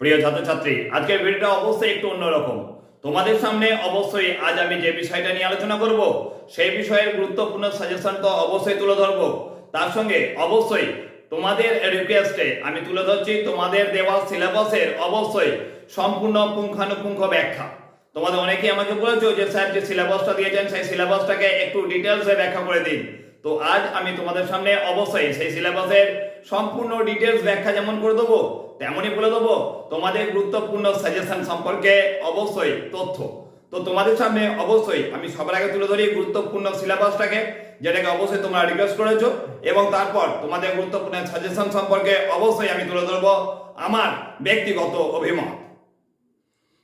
প্রিয় ছাত্রছাত্রী, আজকের ভিডিওটা অবশ্যই একটু অন্যরকম। তোমাদের সামনে অবশ্যই আজ আমি যে বিষয়টা নিয়ে আলোচনা করব, সেই বিষয়ের গুরুত্বপূর্ণ সাজেশন তো অবশ্যই তুলে ধরবো। তার সঙ্গে অবশ্যই তোমাদের রিকোয়েস্টে আমি তুলে ধরছি, তোমাদের দেওয়া সিলেবাসের অবশ্যই সম্পূর্ণ পুঙ্খানুপুঙ্খ ব্যাখ্যা। তোমাদের অনেকেই আমাকে বলেছ যে, স্যার, যে সিলেবাসটা দিয়েছেন, সেই সিলেবাসটাকে একটু ডিটেলসে ব্যাখ্যা করে দিন। তো আজ আমি তোমাদের সামনে অবশ্যই সেই সিলেবাসের সম্পূর্ণ ডিটেলস ব্যাখ্যা যেমন করে দেবো, তেমনই বলে দেবো। তোমাদের গুরুত্বপূর্ণ সাজেশন সম্পর্কে অবশ্যই তথ্য। তো তোমাদের সামনে অবশ্যই আমি সবার আগে তুলে ধরি গুরুত্বপূর্ণ সিলেবাসটাকে যেটাকে অবশ্যই তোমরা রিকোয়েস্ট করেছ, এবং তারপর তোমাদের গুরুত্বপূর্ণ সাজেশন সম্পর্কে অবশ্যই আমি তুলে ধরবো আমার ব্যক্তিগত অভিমত।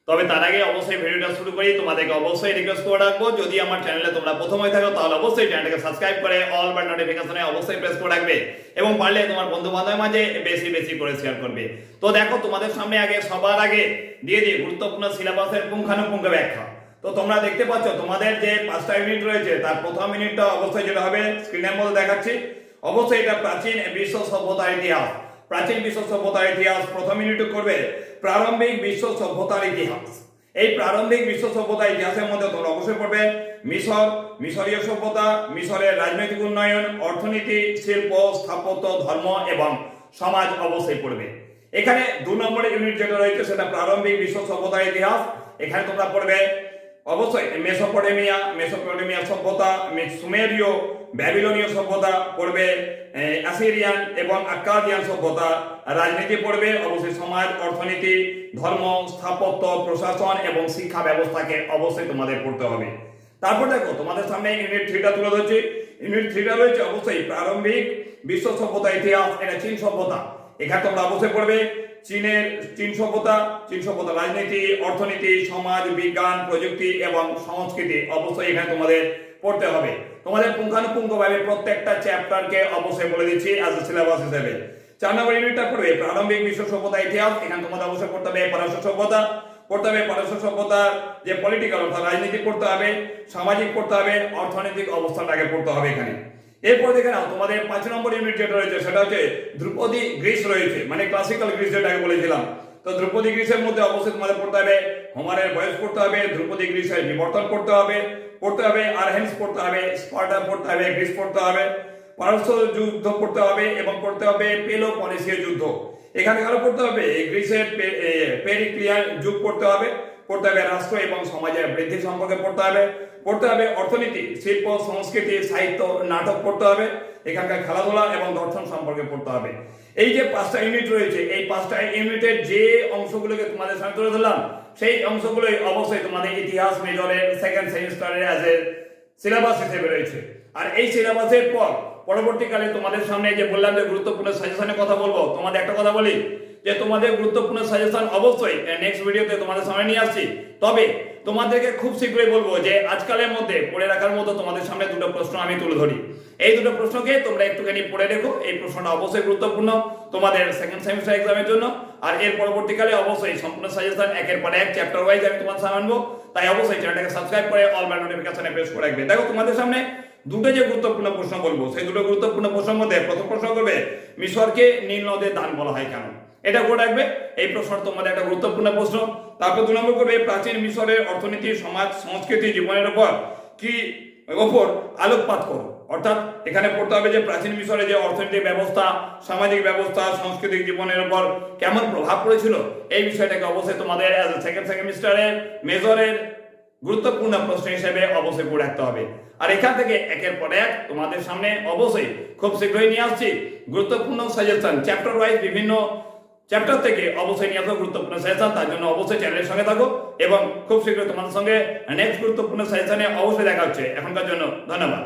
তবে তার আগে অবশ্যই ভিডিওটা শুরু করি। তোমাদেরকে অবশ্যই রিকোয়েস্ট করে রাখব। যদি আমার চ্যানেলে তোমরা প্রথম হয়ে থাকো, তাহলে অবশ্যই চ্যানেলটাকে সাবস্ক্রাইব করে অল বাট নোটিফিকেশনে অবশ্যই প্রেস করে রাখবে এবং পারলে তোমার বন্ধু বান্ধবের মাঝে বেশি বেশি করে শেয়ার করবে। তো দেখো, তোমাদের সামনে আগে, সবার আগে দিয়ে দিই গুরুত্বপূর্ণ সিলেবাসের পুঙ্খানুপুঙ্খ ব্যাখ্যা। তো তোমরা দেখতে পাচ্ছ, তোমাদের যে পাঁচটা ইউনিট রয়েছে, তার প্রথম ইউনিটটা অবশ্যই যেটা হবে স্ক্রিনের মধ্যে দেখাচ্ছি। অবশ্যই এটা প্রাচীন বিশ্ব সভ্যতার ইতিহাস। প্রাচীন বিশ্ব সভ্যতার ইতিহাস প্রথম ইউনিট করবে প্রারম্ভিক বিশ্ব সভ্যতার ইতিহাস। এই প্রারম্ভিক বিশ্ব সভ্যতার ইতিহাসের মধ্যে তোমরা অবশ্যই পড়বে মিশর, মিশরীয় সভ্যতা, মিশরের রাজনৈতিক উন্নয়ন, অর্থনীতি, শিল্প, স্থাপত্য, ধর্ম এবং সমাজ অবশ্যই পড়বে। এখানে দু নম্বরের ইউনিট যেটা রয়েছে সেটা প্রারম্ভিক বিশ্ব সভ্যতার ইতিহাস। এখানে তোমরা পড়বে অবশ্যই মেসোপটেমিয়া মেসোপটেমিয়া সভ্যতা সুমেরীয় ব্যাবিলনীয় সভ্যতা পড়বে অ্যাসিরিয়ান এবং আক্কাদিয়ান সভ্যতা, রাজনীতি পড়বে, অবশ্যই সমাজ, অর্থনীতি, ধর্ম, স্থাপত্য, প্রশাসন এবং শিক্ষা ব্যবস্থাকে অবশ্যই তোমাদের পড়তে হবে। তারপর দেখো, তোমাদের সামনে ইউনিট থ্রিটা তুলে ধরছি। ইউনিট থ্রিটা রয়েছে অবশ্যই প্রারম্ভিক বিশ্ব সভ্যতা, ইতিহাস, এটা চীন সভ্যতা। এখানে তোমরা অবশ্যই পড়বে চীনের চীন সভ্যতা চীন সভ্যতা রাজনীতি, অর্থনীতি, সমাজ, বিজ্ঞান, প্রযুক্তি এবং সংস্কৃতি। অবশ্যই এখানে তোমাদের পড়তে হবে। তোমাদের পুঙ্খানুপুঙ্খভাবে প্রত্যেকটা চ্যাপ্টারকে অবশ্যই বলে দিচ্ছি অ্যাজ সিলেবাস হিসেবে। চার নম্বর ইউনিটটা পড়বে প্রারম্ভিক বিশ্ব সভ্যতা ইতিহাস। এখানে তোমাদের অবশ্যই পড়তে হবে পারস্য সভ্যতা পড়তে হবে পারস্য সভ্যতার যে পলিটিক্যাল অর্থাৎ রাজনীতি পড়তে হবে, সামাজিক পড়তে হবে, অর্থনৈতিক অবস্থাটাকে পড়তে হবে এখানে। এরপর দেখে নাও, তোমাদের পাঁচ নম্বর ইউনিট যেটা রয়েছে, সেটা হচ্ছে ধ্রুপদী গ্রিস রয়েছে মানে ক্লাসিক্যাল গ্রিস যেটাকে বলেছিলাম। তো ধ্রুপদী গ্রিসের মধ্যে অবশ্যই তোমাদের পড়তে হবে, হোমারের বয়স পড়তে হবে, ধ্রুপদী গ্রিসের বিবর্তন পড়তে হবে। পড়তে হবে আরহেন্স পড়তে হবে স্পার্টা পড়তে হবে, গ্রিস পড়তে হবে, পারস্য যুদ্ধ পড়তে হবে এবং পড়তে হবে পেল পলিসীয় যুদ্ধ। এখানে কারও পড়তে হবে? গ্রিসের পেরিক্লিয়ার যুগ পড়তে হবে। পড়তে হবে রাষ্ট্র এবং সমাজের বৃদ্ধি সম্পর্কে পড়তে হবে। পড়তে হবে অর্থনীতি, শিল্প, সংস্কৃতি, সাহিত্য, নাটক পড়তে হবে। এখানকার খেলাধুলা এবং দর্শন সম্পর্কে পড়তে হবে। এই যে পাঁচটা ইউনিট রয়েছে, এই পাঁচটা ইউনিটের যে অংশগুলোকে তোমাদের সামনে তুলে ধরলাম, সেই অংশগুলোই অবশ্যই তোমাদের ইতিহাস মেজরের সেকেন্ড সেমিস্টারের অ্যাজ এ সিলেবাস হিসেবে রয়েছে। আর এই সিলেবাসের পর, পরবর্তীকালে তোমাদের সামনে যে বললাম যে গুরুত্বপূর্ণ সাজেশনের কথা বলব, তোমাদের একটা কথা বলি। যে তোমাদের গুরুত্বপূর্ণ সাজেশন অবশ্যই নেক্সট ভিডিওতে তোমাদের সামনে নিয়ে আসছি। তবে তোমাদেরকে খুব শীঘ্রই বলব যে আজকালের মধ্যে পড়ে রাখার মতো তোমাদের সামনে দুটো প্রশ্ন আমি তুলে ধরি। এই দুটো প্রশ্নকে তোমরা একটুখানি পড়ে রেখো, এই প্রশ্নটা অবশ্যই গুরুত্বপূর্ণ তোমাদের সেকেন্ড সেমিস্টার এক্সামের জন্য। আর এর পরবর্তীকালে অবশ্যই সম্পূর্ণ সাজেশন একের পর এক চ্যাপ্টার ওয়াইজ আমি তোমার সামনে আনব। তাই অবশ্যই চ্যানেলটাকে সাবস্ক্রাইব করে অল বেল নোটিফিকেশনে প্রেস করে রাখবে। দেখো তোমাদের সামনে দুটো যে গুরুত্বপূর্ণ প্রশ্ন বলব, সেই দুটো গুরুত্বপূর্ণ প্রশ্নের মধ্যে প্রথম প্রশ্ন করবে, মিশরকে নীল নদের দান বলা হয় কেন? এটা করে রাখবে? এই প্রশ্ন তোমাদের একটা গুরুত্বপূর্ণ প্রশ্ন। তারপর দু নম্বর করবে, প্রাচীন মিশরের অর্থনীতি, সমাজ, সংস্কৃতি, জীবনের উপর কি ওপর আলোকপাত করো। অর্থাৎ এখানে পড়তে হবে যে প্রাচীন মিশরে যে অর্থনৈতিক ব্যবস্থা, সামাজিক ব্যবস্থা, সাংস্কৃতিক জীবনের উপর কেমন প্রভাব পড়েছিল, এই বিষয়টাকে অবশ্যই তোমাদের সেকেন্ড সেমিস্টারের মেজরের গুরুত্বপূর্ণ প্রশ্ন হিসেবে অবশ্যই পড়ে রাখতে হবে। আর এখান থেকে একের পর এক তোমাদের সামনে অবশ্যই খুব শীঘ্রই নিয়ে আসছি। গুরুত্বপূর্ণ সাজেশন চ্যাপ্টার ওয়াইজ বিভিন্ন চ্যাপ্টার থেকে অবশ্যই নিয়ে আসব গুরুত্বপূর্ণ সেশন তার জন্য অবশ্যই চ্যানেলের সঙ্গে থাকো এবং খুব শীঘ্রই তোমাদের সঙ্গে নেক্সট গুরুত্বপূর্ণ সেশনে অবশ্যই দেখা হচ্ছে। এখনকার জন্য ধন্যবাদ।